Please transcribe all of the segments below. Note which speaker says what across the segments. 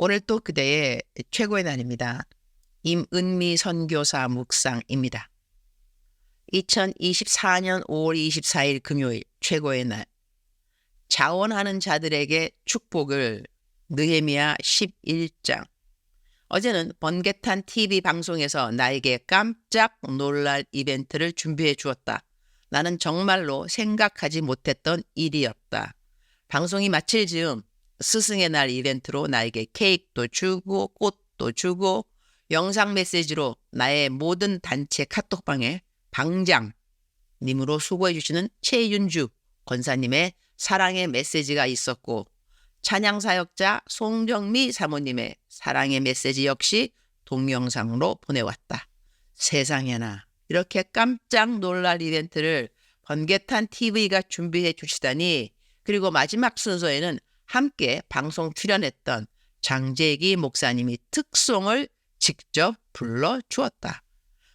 Speaker 1: 오늘 또 그대의 최고의 날입니다. 임은미 선교사 묵상입니다. 2024년 5월 24일 금요일 최고의 날. 자원하는 자들에게 축복을 느헤미야 11장. 어제는 번개탄 TV 방송에서 나에게 깜짝 놀랄 이벤트를 준비해 주었다. 나는 정말로 생각하지 못했던 일이었다. 방송이 마칠 즈음 스승의 날 이벤트로 나에게 케이크도 주고 꽃도 주고 영상 메시지로 나의 모든 단체 카톡방에 방장님으로 수고해 주시는 최윤주 권사님의 사랑의 메시지가 있었고 찬양 사역자 송정미 사모님의 사랑의 메시지 역시 동영상으로 보내왔다. 세상에나 이렇게 깜짝 놀랄 이벤트를 번개탄 TV가 준비해 주시다니 그리고 마지막 순서에는 함께 방송 출연했던 장재기 목사님이 특송을 직접 불러 주었다.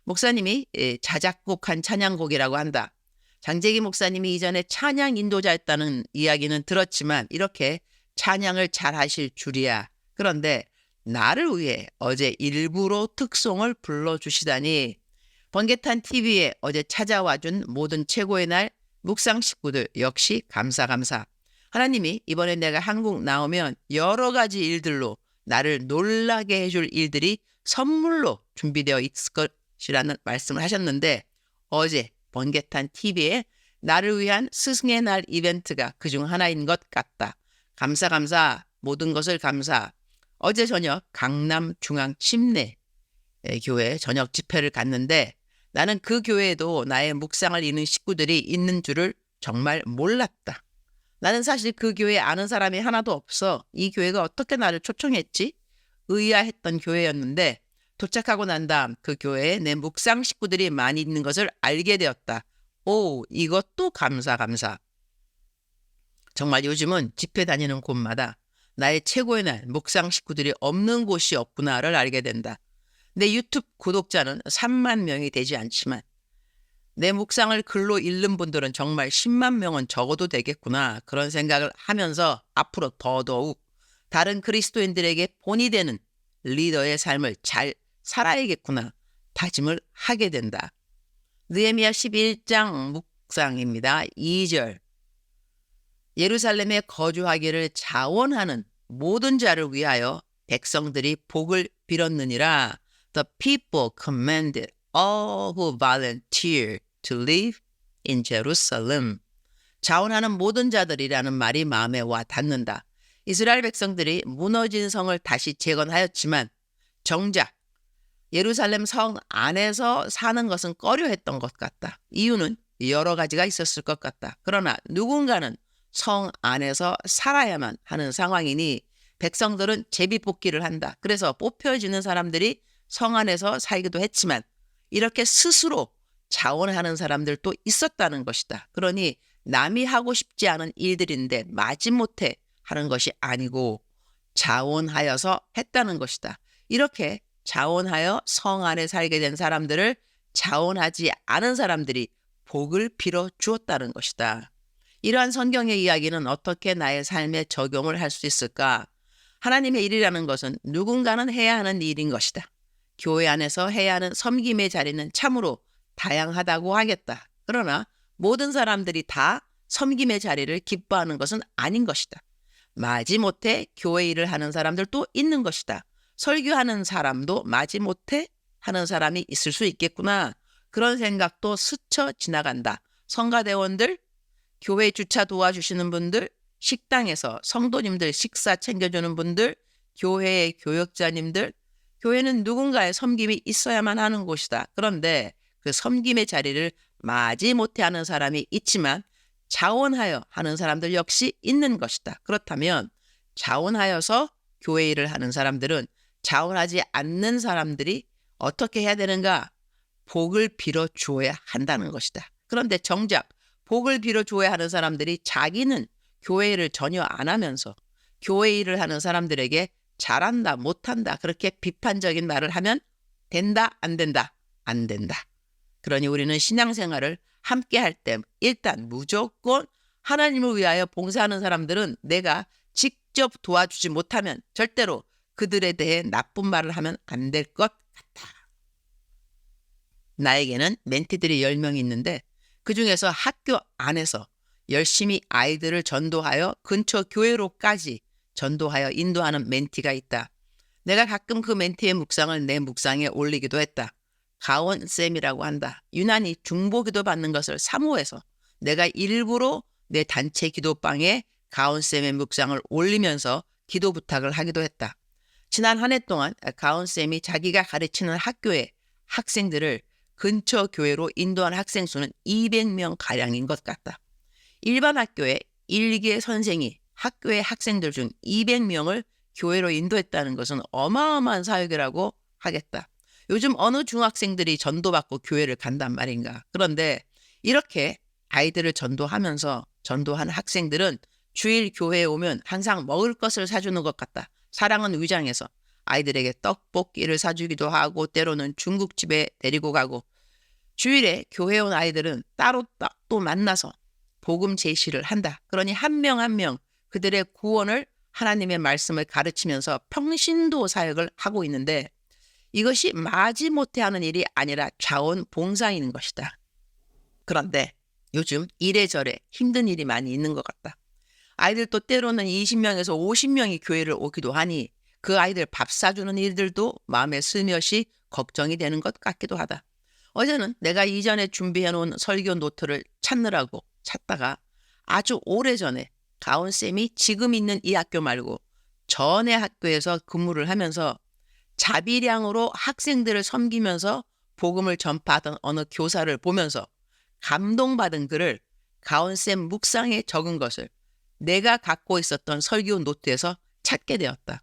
Speaker 1: 목사님이 예, 자작곡한 찬양곡이라고 한다. 장재기 목사님이 이전에 찬양 인도자였다는 이야기는 들었지만 이렇게 찬양을 잘 하실 줄이야. 그런데 나를 위해 어제 일부러 특송을 불러주시다니 번개탄 TV에 어제 찾아와 준 모든 최고의 날 묵상 식구들 역시 감사 감사. 하나님이 이번에 내가 한국 나오면 여러 가지 일들로 나를 놀라게 해줄 일들이 선물로 준비되어 있을 것이라는 말씀을 하셨는데 어제 번개탄 TV에 나를 위한 스승의 날 이벤트가 그중 하나인 것 같다. 감사 감사 모든 것을 감사. 어제 저녁 강남 중앙 침례 교회 저녁 집회를 갔는데 나는 그 교회에도 나의 묵상을 잇는 식구들이 있는 줄을 정말 몰랐다. 나는 사실 그 교회에 아는 사람이 하나도 없어. 이 교회가 어떻게 나를 초청했지? 의아했던 교회였는데 도착하고 난 다음 그 교회에 내 묵상 식구들이 많이 있는 것을 알게 되었다. 오, 이것도 감사, 감사. 정말 요즘은 집회 다니는 곳마다 나의 최고의 날 묵상 식구들이 없는 곳이 없구나를 알게 된다. 내 유튜브 구독자는 3만 명이 되지 않지만 내 묵상을 글로 읽는 분들은 정말 10만 명은 적어도 되겠구나. 그런 생각을 하면서 앞으로 더더욱 다른 그리스도인들에게 본이 되는 리더의 삶을 잘 살아야겠구나. 다짐을 하게 된다. 느헤미야 11장 묵상입니다. 2절 예루살렘에 거주하기를 자원하는 모든 자를 위하여 백성들이 복을 빌었느니라. The people commanded all who volunteer to live in Jerusalem. 자원하는 모든 자들이라는 말이 마음에 와 닿는다. 이스라엘 백성들이 무너진 성을 다시 재건하였지만 정작 예루살렘 성 안에서 사는 것은 꺼려했던 것 같다. 이유는 여러 가지가 있었을 것 같다. 그러나 누군가는 성 안에서 살아야만 하는 상황이니 백성들은 제비 뽑기를 한다. 그래서 뽑혀지는 사람들이 성 안에서 살기도 했지만 이렇게 스스로 자원하는 사람들도 있었다는 것이다. 그러니 남이 하고 싶지 않은 일들인데 마지못해 하는 것이 아니고 자원하여서 했다는 것이다. 이렇게 자원하여 성 안에 살게 된 사람들을 자원하지 않은 사람들이 복을 빌어 주었다는 것이다. 이러한 성경의 이야기는 어떻게 나의 삶에 적용을 할 수 있을까? 하나님의 일이라는 것은 누군가는 해야 하는 일인 것이다. 교회 안에서 해야 하는 섬김의 자리는 참으로 다양하다고 하겠다. 그러나 모든 사람들이 다 섬김의 자리를 기뻐하는 것은 아닌 것이다. 마지못해 교회 일을 하는 사람들도 있는 것이다. 설교하는 사람도 마지못해 하는 사람이 있을 수 있겠구나. 그런 생각도 스쳐 지나간다. 성가대원들, 교회 주차 도와주시는 분들, 식당에서 성도님들 식사 챙겨주는 분들, 교회의 교역자님들, 교회는 누군가의 섬김이 있어야만 하는 곳이다. 그런데 그 섬김의 자리를 마지 못해 하는 사람이 있지만 자원하여 하는 사람들 역시 있는 것이다. 그렇다면 자원하여서 교회 일을 하는 사람들은 자원하지 않는 사람들이 어떻게 해야 되는가? 복을 빌어 주어야 한다는 것이다. 그런데 정작 복을 빌어 주어야 하는 사람들이 자기는 교회 일을 전혀 안 하면서 교회 일을 하는 사람들에게 잘한다, 못한다, 그렇게 비판적인 말을 하면 된다, 안 된다, 안 된다. 그러니 우리는 신앙생활을 함께 할 때 일단 무조건 하나님을 위하여 봉사하는 사람들은 내가 직접 도와주지 못하면 절대로 그들에 대해 나쁜 말을 하면 안 될 것 같다. 나에게는 멘티들이 10명이 있는데 그 중에서 학교 안에서 열심히 아이들을 전도하여 근처 교회로까지 전도하여 인도하는 멘티가 있다. 내가 가끔 그 멘티의 묵상을 내 묵상에 올리기도 했다. 가원쌤이라고 한다. 유난히 중보 기도 받는 것을 사모해서 내가 일부러 내 단체 기도방에 가온쌤의 묵상을 올리면서 기도 부탁을 하기도 했다. 지난 한 해 동안 가온쌤이 자기가 가르치는 학교의 학생들을 근처 교회로 인도한 학생 수는 200명 가량인 것 같다. 일반 학교에 일개 선생이 학교의 학생들 중 200명을 교회로 인도했다는 것은 어마어마한 사역이라고 하겠다. 요즘 어느 중학생들이 전도받고 교회를 간단 말인가. 그런데 이렇게 아이들을 전도하면서 전도한 학생들은 주일 교회에 오면 항상 먹을 것을 사주는 것 같다. 사랑은 위장해서 아이들에게 떡볶이를 사주기도 하고 때로는 중국집에 데리고 가고 주일에 교회에 온 아이들은 따로 또 만나서 복음 제시를 한다. 그러니 한 명 한명 그들의 구원을 하나님의 말씀을 가르치면서 평신도 사역을 하고 있는데 이것이 마지못해 하는 일이 아니라 자원 봉사인 것이다. 그런데 요즘 이래저래 힘든 일이 많이 있는 것 같다. 아이들도 때로는 20명에서 50명이 교회를 오기도 하니 그 아이들 밥 사주는 일들도 마음에 스며시 걱정이 되는 것 같기도 하다. 어제는 내가 이전에 준비해 놓은 설교 노트를 찾느라고 찾다가 아주 오래전에 가온 쌤이 지금 있는 이 학교 말고 전에 학교에서 근무를 하면서 자비량으로 학생들을 섬기면서 복음을 전파하던 어느 교사를 보면서 감동받은 글을 가온쌤 묵상에 적은 것을 내가 갖고 있었던 설교 노트에서 찾게 되었다.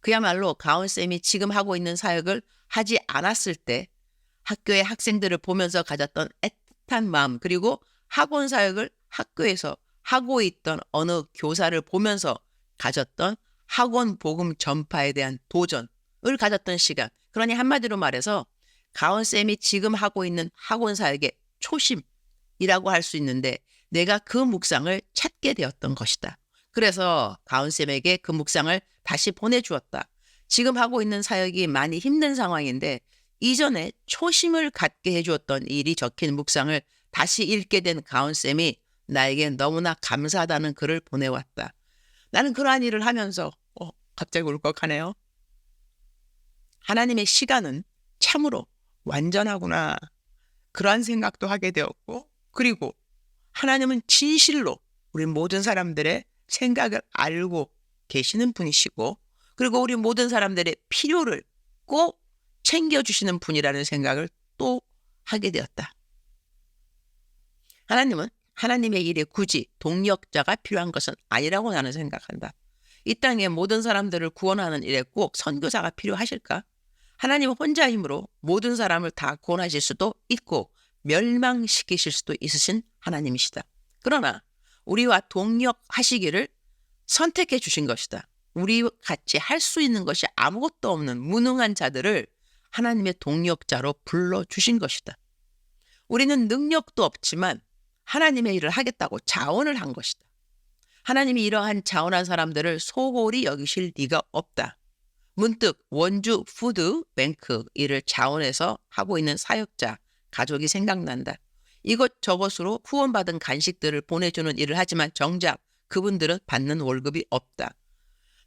Speaker 1: 그야말로 가온쌤이 지금 하고 있는 사역을 하지 않았을 때 학교의 학생들을 보면서 가졌던 애틋한 마음 그리고 학원 사역을 학교에서 하고 있던 어느 교사를 보면서 가졌던 학원 복음 전파에 대한 도전을 가졌던 시간. 그러니 한마디로 말해서 가온 쌤이 지금 하고 있는 학원 사역의 초심이라고 할 수 있는데 내가 그 묵상을 찾게 되었던 것이다. 그래서 가온 쌤에게 그 묵상을 다시 보내주었다. 지금 하고 있는 사역이 많이 힘든 상황인데 이전에 초심을 갖게 해주었던 일이 적힌 묵상을 다시 읽게 된 가온 쌤이 나에게 너무나 감사하다는 글을 보내왔다. 나는 그러한 일을 하면서 어, 갑자기 울컥하네요. 하나님의 시간은 참으로 완전하구나. 그러한 생각도 하게 되었고 그리고 하나님은 진실로 우리 모든 사람들의 생각을 알고 계시는 분이시고 그리고 우리 모든 사람들의 필요를 꼭 챙겨주시는 분이라는 생각을 또 하게 되었다. 하나님은 하나님의 일에 굳이 동력자가 필요한 것은 아니라고 나는 생각한다. 이 땅의 모든 사람들을 구원하는 일에 꼭 선교사가 필요하실까? 하나님 혼자 힘으로 모든 사람을 다 구원하실 수도 있고 멸망시키실 수도 있으신 하나님이시다. 그러나 우리와 동력하시기를 선택해 주신 것이다. 우리 같이 할 수 있는 것이 아무것도 없는 무능한 자들을 하나님의 동력자로 불러 주신 것이다. 우리는 능력도 없지만 하나님의 일을 하겠다고 자원을 한 것이다. 하나님이 이러한 자원한 사람들을 소홀히 여기실 리가 없다. 문득 원주 푸드 뱅크 일을 자원해서 하고 있는 사역자 가족이 생각난다. 이것 저것으로 후원받은 간식들을 보내주는 일을 하지만 정작 그분들은 받는 월급이 없다.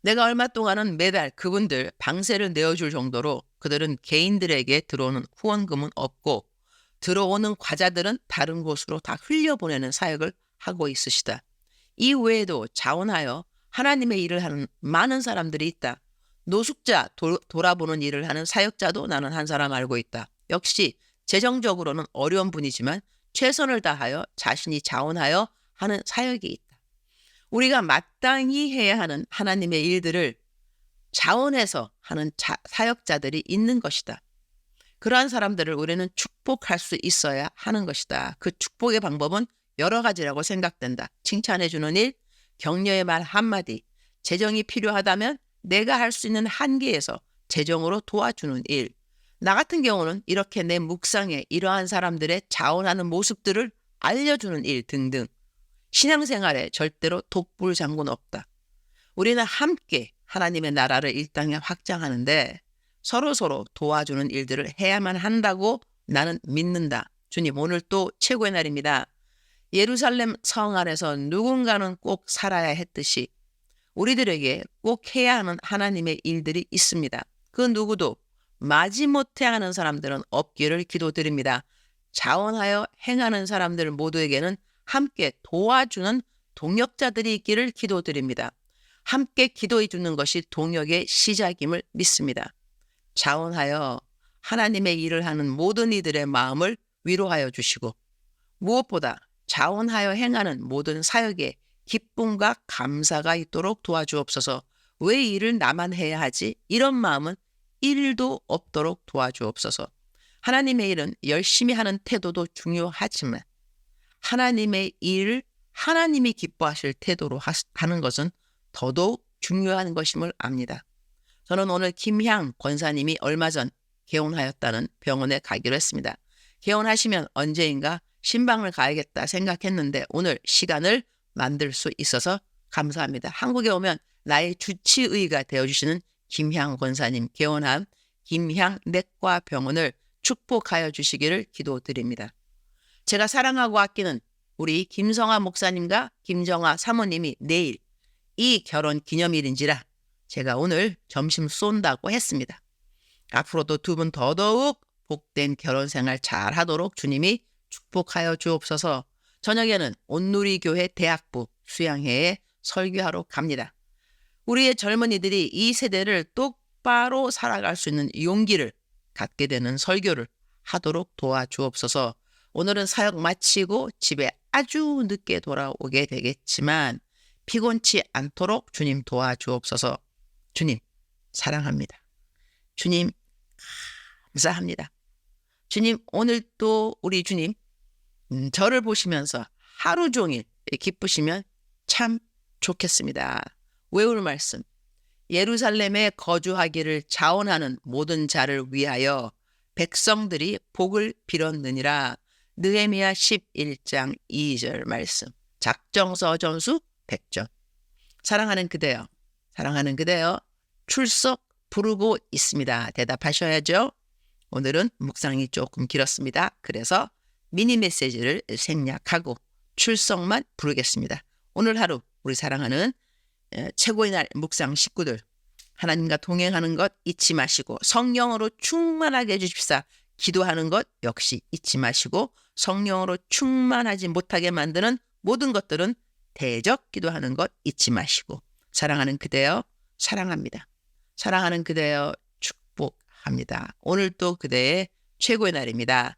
Speaker 1: 내가 얼마 동안은 매달 그분들 방세를 내어줄 정도로 그들은 개인들에게 들어오는 후원금은 없고 들어오는 과자들은 다른 곳으로 다 흘려보내는 사역을 하고 있으시다. 이 외에도 자원하여 하나님의 일을 하는 많은 사람들이 있다. 노숙자 도, 돌아보는 일을 하는 사역자도 나는 한 사람 알고 있다. 역시 재정적으로는 어려운 분이지만 최선을 다하여 자신이 자원하여 하는 사역이 있다. 우리가 마땅히 해야 하는 하나님의 일들을 자원해서 하는 자, 사역자들이 있는 것이다. 그러한 사람들을 우리는 축복할 수 있어야 하는 것이다. 그 축복의 방법은 여러 가지라고 생각된다. 칭찬해 주는 일, 격려의 말 한마디, 재정이 필요하다면 내가 할 수 있는 한계에서 재정으로 도와주는 일, 나 같은 경우는 이렇게 내 묵상에 이러한 사람들의 자원하는 모습들을 알려주는 일 등등 신앙생활에 절대로 독불장군 없다. 우리는 함께 하나님의 나라를 이 땅에 확장하는데 서로 서로 도와주는 일들을 해야만 한다고 나는 믿는다. 주님, 오늘 또 최고의 날입니다. 예루살렘 성 안에서 누군가는 꼭 살아야 했듯이 우리들에게 꼭 해야 하는 하나님의 일들이 있습니다. 그 누구도 마지못해 하는 사람들은 없기를 기도드립니다. 자원하여 행하는 사람들 모두에게는 함께 도와주는 동역자들이 있기를 기도드립니다. 함께 기도해 주는 것이 동역의 시작임을 믿습니다. 자원하여 하나님의 일을 하는 모든 이들의 마음을 위로하여 주시고 무엇보다 자원하여 행하는 모든 사역에 기쁨과 감사가 있도록 도와주옵소서. 왜 일을 나만 해야 하지? 이런 마음은 일도 없도록 도와주옵소서. 하나님의 일은 열심히 하는 태도도 중요하지만 하나님의 일을 하나님이 기뻐하실 태도로 하는 것은 더더욱 중요한 것임을 압니다. 저는 오늘 김향 권사님이 얼마 전 개원하였다는 병원에 가기로 했습니다. 개원하시면 언제인가 신방을 가야겠다 생각했는데 오늘 시간을 만들 수 있어서 감사합니다. 한국에 오면 나의 주치의가 되어주시는 김향 권사님 개원한 김향 내과 병원을 축복하여 주시기를 기도드립니다. 제가 사랑하고 아끼는 우리 김성아 목사님과 김정아 사모님이 내일 이 결혼 기념일인지라 제가 오늘 점심 쏜다고 했습니다. 앞으로도 두 분 더더욱 복된 결혼 생활 잘 하도록 주님이 축복하여 주옵소서 저녁에는 온누리교회 대학부 수양회에 설교하러 갑니다. 우리의 젊은이들이 이 세대를 똑바로 살아갈 수 있는 용기를 갖게 되는 설교를 하도록 도와주옵소서 오늘은 사역 마치고 집에 아주 늦게 돌아오게 되겠지만 피곤치 않도록 주님 도와주옵소서 주님 사랑합니다. 주님 감사합니다. 주님 오늘 또 우리 주님 음, 저를 보시면서 하루 종일 기쁘시면 참 좋겠습니다. 외울 말씀 예루살렘에 거주하기를 자원하는 모든 자를 위하여 백성들이 복을 빌었느니라 느헤미야 11장 2절 말씀 작정서 전수 100전 사랑하는 그대여 사랑하는 그대여 출석 부르고 있습니다. 대답하셔야죠. 오늘은 묵상이 조금 길었습니다. 그래서 미니 메시지를 생략하고 출석만 부르겠습니다. 오늘 하루 우리 사랑하는 최고의 날 묵상 식구들 하나님과 동행하는 것 잊지 마시고 성령으로 충만하게 해주십사 기도하는 것 역시 잊지 마시고 성령으로 충만하지 못하게 만드는 모든 것들은 대적 기도하는 것 잊지 마시고 사랑하는 그대여 사랑합니다. 사랑하는 그대여 축복합니다. 오늘 또 그대의 최고의 날입니다.